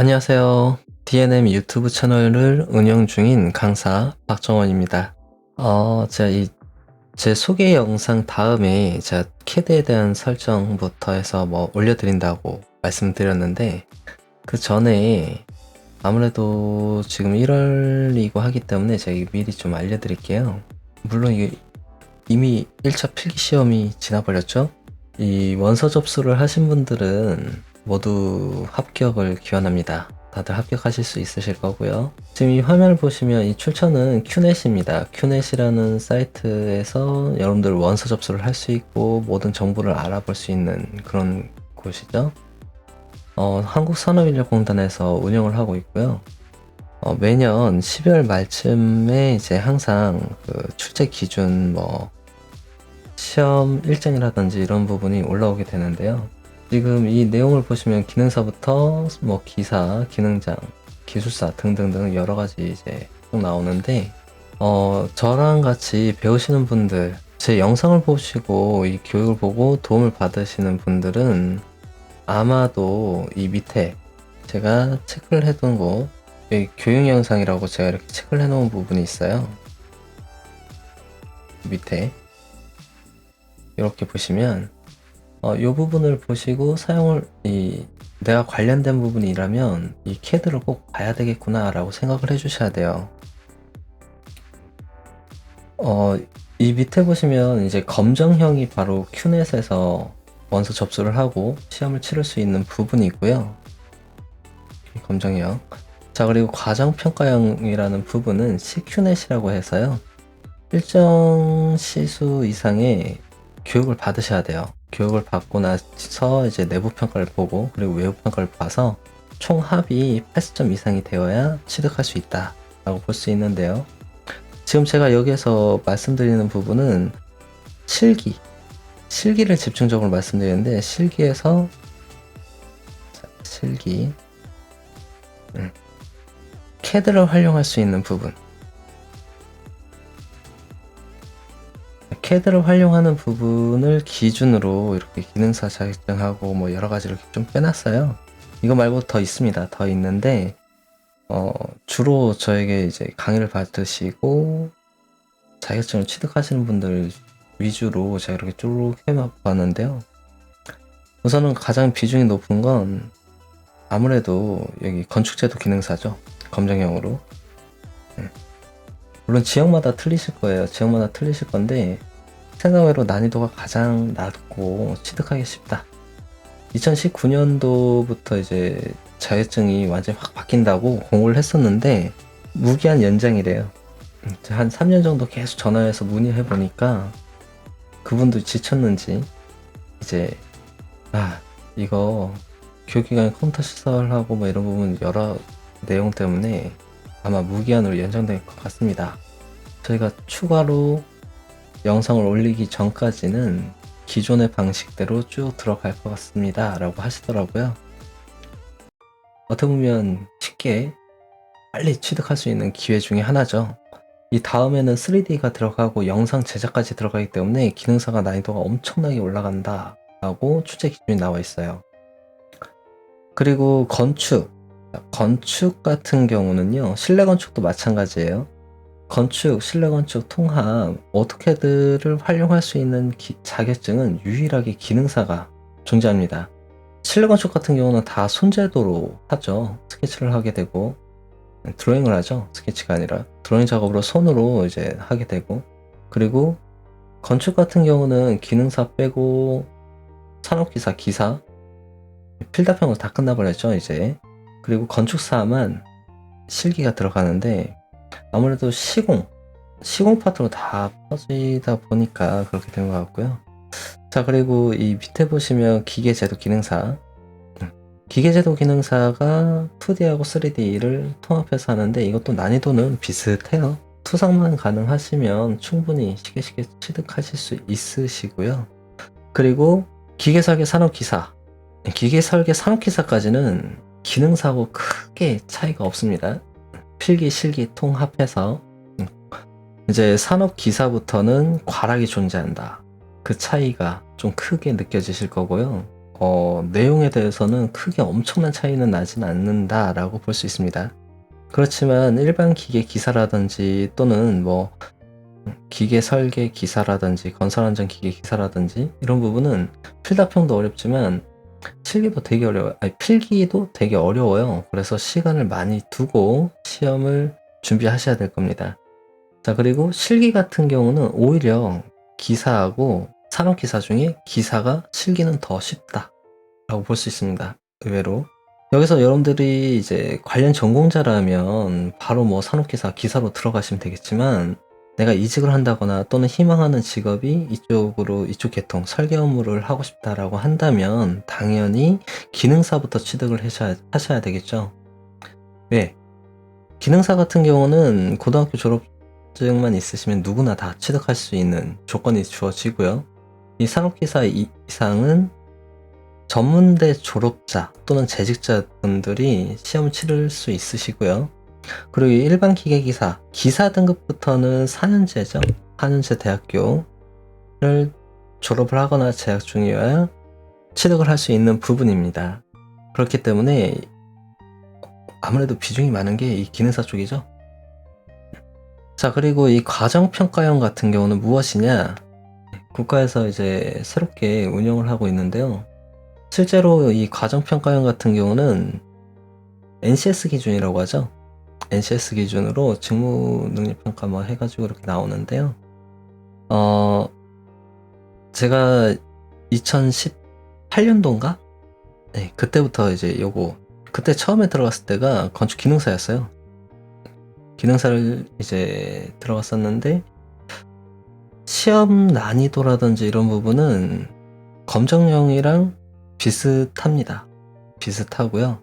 안녕하세요. DNM 유튜브 채널을 운영 중인 강사 박정원입니다. 어, 제가 이, 제 소개 영상 다음에 제가 캐드에 대한 설정부터 해서 뭐 올려드린다고 말씀드렸는데, 그 전에 아무래도 지금 1월이고 하기 때문에 제가 미리 좀 알려드릴게요. 물론 이게 이미 1차 필기 시험이 지나버렸죠? 이 원서 접수를 하신 분들은 모두 합격을 기원합니다. 다들 합격하실 수 있으실 거고요. 지금 이 화면을 보시면 이 출처는 큐넷입니다. 큐넷이라는 사이트에서 여러분들 원서 접수를 할 수 있고 모든 정보를 알아볼 수 있는 그런 곳이죠. 어, 한국산업인력공단에서 운영을 하고 있고요. 어, 매년 12월 말쯤에 이제 항상 그 출제 기준 뭐 시험 일정이라든지 이런 부분이 올라오게 되는데요. 지금 이 내용을 보시면 기능사부터 뭐 기사, 기능장, 기술사 등등등 여러 가지 이제 쭉 나오는데 어 저랑 같이 배우시는 분들 제 영상을 보시고 이 교육을 보고 도움을 받으시는 분들은 아마도 이 밑에 제가 체크를 해둔 곳 교육 영상이라고 제가 이렇게 체크를 해놓은 부분이 있어요. 밑에 이렇게 보시면 어, 이 부분을 보시고 사용을 이 내가 관련된 부분이라면 이 캐드를 꼭 봐야 되겠구나 라고 생각을 해 주셔야 돼요. 어, 이 밑에 보시면 이제 검정형이 바로 큐넷에서 원서 접수를 하고 시험을 치를 수 있는 부분이 있고요. 검정형. 자 그리고 과정평가형이라는 부분은 CQ넷이라고 해서요. 일정 시수 이상의 교육을 받으셔야 돼요 교육을 받고 나서 이제 내부 평가를 보고 그리고 외부 평가를 봐서 총 합이 80점 이상이 되어야 취득할 수 있다 라고 볼 수 있는데요 지금 제가 여기에서 말씀드리는 부분은 실기 실기를 집중적으로 말씀드리는데 실기에서 자, 실기 음. 캐드를 활용할 수 있는 부분 캐드를 활용하는 부분을 기준으로 이렇게 기능사 자격증하고 뭐 여러 가지를 좀 빼놨어요. 이거 말고 더 있습니다. 더 있는데 어, 주로 저에게 이제 강의를 받으시고 자격증을 취득하시는 분들 위주로 제가 이렇게 쭉 해봤는데요. 우선은 가장 비중이 높은 건 아무래도 여기 건축제도 기능사죠. 검정형으로. 네. 물론 지역마다 틀리실 거예요. 지역마다 틀리실 건데 생각외로 난이도가 가장 낮고 취득하기 쉽다. 2019년도부터 이제 자격증이 완전히 확 바뀐다고 공고를 했었는데 무기한 연장이래요. 한 3년 정도 계속 전화해서 문의해 보니까 그분도 지쳤는지 이제 아 이거 교육기관의 컴퓨터 시설하고 뭐 이런 부분 여러 내용 때문에 아마 무기한으로 연장될 것 같습니다. 저희가 추가로 영상을 올리기 전까지는 기존의 방식대로 쭉 들어갈 것 같습니다. 라고 하시더라고요. 어떻게 보면 쉽게 빨리 취득할 수 있는 기회 중에 하나죠. 이 다음에는 3D가 들어가고 영상 제작까지 들어가기 때문에 기능사가 난이도가 엄청나게 올라간다. 라고 출제 기준이 나와 있어요. 그리고 건축. 건축 같은 경우는요, 실내 건축도 마찬가지예요. 건축, 실내 건축, 통합, 어떻게들을 활용할 수 있는 기, 자격증은 유일하게 기능사가 존재합니다. 실내 건축 같은 경우는 다 손재도로 하죠. 스케치를 하게 되고, 드로잉을 하죠. 스케치가 아니라. 드로잉 작업으로 손으로 이제 하게 되고, 그리고 건축 같은 경우는 기능사 빼고, 산업기사, 기사, 필답형으로 다 끝나버렸죠, 이제. 그리고 건축사만 실기가 들어가는데, 아무래도 시공, 시공 파트로 다 퍼지다 보니까 그렇게 된 것 같고요. 자, 그리고 이 밑에 보시면 기계제도 기능사. 기계제도 기능사가 2D하고 3D를 통합해서 하는데 이것도 난이도는 비슷해요. 투상만 가능하시면 충분히 쉽게 쉽게 취득하실 수 있으시고요. 그리고 기계설계 산업기사. 기계설계 산업기사까지는 기능사하고 크게 차이가 없습니다. 필기 실기 통합해서 음, 이제 산업 기사부터는 과락이 존재한다. 그 차이가 좀 크게 느껴지실 거고요. 어, 내용에 대해서는 크게 엄청난 차이는 나진 않는다라고 볼 수 있습니다. 그렇지만 일반 기계 기사라든지 또는 뭐 기계 설계 기사라든지 건설 안전 기계 기사라든지 이런 부분은 필답형도 어렵지만 실기도 되게 어려워요. 아니, 필기도 되게 어려워요. 그래서 시간을 많이 두고 시험을 준비하셔야 될 겁니다. 자, 그리고 실기 같은 경우는 오히려 기사하고 산업기사 중에 기사가 실기는 더 쉽다라고 볼 수 있습니다. 의외로. 여기서 여러분들이 이제 관련 전공자라면 바로 뭐 산업기사 기사로 들어가시면 되겠지만 내가 이직을 한다거나 또는 희망하는 직업이 이쪽으로 이쪽 계통 설계 업무를 하고 싶다라고 한다면 당연히 기능사부터 취득을 하셔야, 하셔야 되겠죠. 왜? 기능사 같은 경우는 고등학교 졸업증만 있으시면 누구나 다 취득할 수 있는 조건이 주어지고요. 이 산업기사 이상은 전문대 졸업자 또는 재직자분들이 시험 치를 수 있으시고요. 그리고 일반 기계기사, 기사 등급부터는 4년제죠. 4년제 대학교를 졸업을 하거나 재학 중이어야 취득을 할 수 있는 부분입니다. 그렇기 때문에 아무래도 비중이 많은 게 이 기능사 쪽이죠. 자, 그리고 이 과정평가형 같은 경우는 무엇이냐? 국가에서 이제 새롭게 운영을 하고 있는데요. 실제로 이 과정평가형 같은 경우는 NCS 기준이라고 하죠. NCS 기준으로 직무 능력 평가 뭐 해가지고 이렇게 나오는데요. 어, 제가 2018년도인가? 네, 그때부터 이제 요거, 그때 처음에 들어갔을 때가 건축 기능사였어요. 기능사를 이제 들어갔었는데, 시험 난이도라든지 이런 부분은 검정형이랑 비슷합니다. 비슷하고요.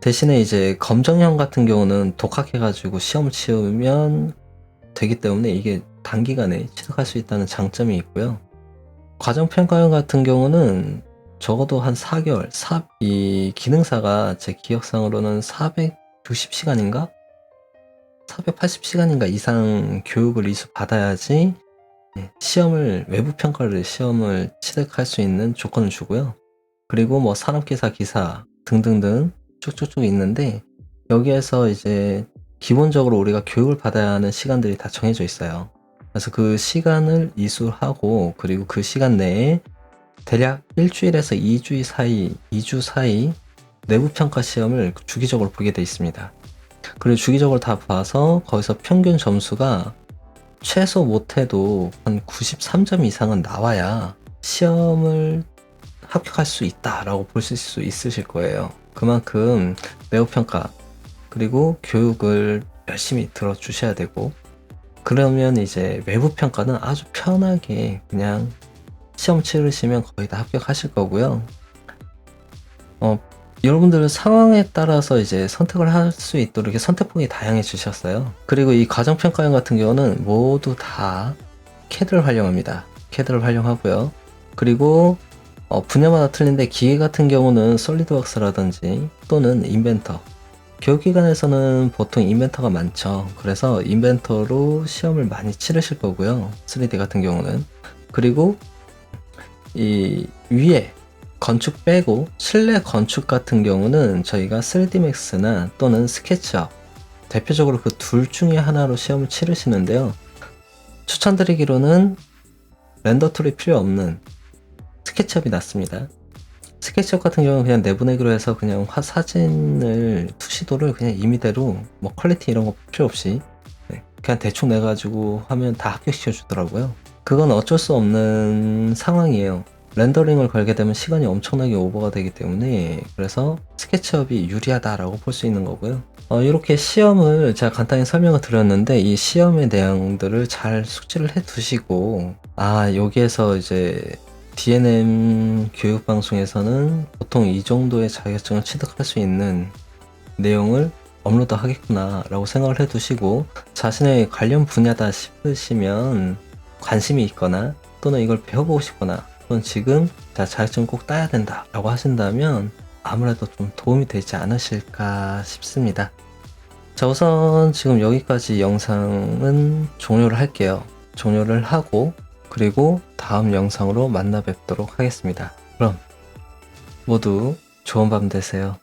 대신에 이제 검정형 같은 경우는 독학해가지고 시험을 치우면 되기 때문에 이게 단기간에 취득할 수 있다는 장점이 있고요. 과정평가형 같은 경우는 적어도 한 4개월, 4, 이 기능사가 제 기억상으로는 460시간인가? 480시간인가 이상 교육을 이수 받아야지 네, 시험을, 외부 평가를 시험을 취득할 수 있는 조건을 주고요. 그리고 뭐 산업기사 기사 등등등 쭉쭉쭉 있는데 여기에서 이제 기본적으로 우리가 교육을 받아야 하는 시간들이 다 정해져 있어요. 그래서 그 시간을 이수하고 그리고 그 시간 내에 대략 일주일에서 2주 사이, 2주 사이 내부 평가 시험을 주기적으로 보게 돼 있습니다. 그리고 주기적으로 다 봐서 거기서 평균 점수가 최소 못해도 한 93점 이상은 나와야 시험을 합격할 수 있다라고 보실 수 있으실 거예요. 그만큼 매우 평가 그리고 교육을 열심히 들어주셔야 되고 그러면 이제 외부 평가는 아주 편하게 그냥 시험 치르시면 거의 다 합격하실 거고요. 어, 여러분들 상황에 따라서 이제 선택을 할 수 있도록 이렇게 선택폭이 다양해지셨어요. 그리고 이 과정평가형 같은 경우는 모두 다 캐드를 활용합니다. 캐드를 활용하고요. 그리고 어, 분야마다 틀린데 기계 같은 경우는 솔리드웍스라든지 또는 인벤터. 교육기관에서는 보통 인벤터가 많죠. 그래서 인벤터로 시험을 많이 치르실 거고요. 3D 같은 경우는. 그리고 이 위에 건축 빼고 실내 건축 같은 경우는 저희가 3D맥스나 또는 스케치업 대표적으로 그 둘 중에 하나로 시험을 치르시는데요. 추천드리기로는 렌더 툴이 필요 없는 스케치업이 낫습니다. 스케치업 같은 경우는 그냥 내보내기로 해서 그냥 화 사진을 투시도를 그냥 임의대로 뭐 퀄리티 이런 거 필요 없이 네, 그냥 대충 내가지고 하면 다 합격시켜 주더라고요. 그건 어쩔 수 없는 상황이에요. 렌더링을 걸게 되면 시간이 엄청나게 오버가 되기 때문에 그래서 스케치업이 유리하다라고 볼 수 있는 거고요. 어, 이렇게 시험을 제가 간단히 설명을 드렸는데 이 시험의 내용들을 잘 숙지를 해 두시고 아 여기에서 이제 DNM 교육방송에서는 보통 이 정도의 자격증을 취득할 수 있는 내용을 업로드 하겠구나 라고 생각을 해 두시고 자신의 관련 분야다 싶으시면 관심이 있거나 또는 이걸 배워보고 싶거나 또는 지금 자 자격증 꼭 따야 된다 라고 하신다면 아무래도 좀 도움이 되지 않으실까 싶습니다. 자 우선 지금 여기까지 영상은 종료를 할게요. 종료를 하고 그리고 다음 영상으로 만나 뵙도록 하겠습니다. 그럼 모두 좋은 밤 되세요.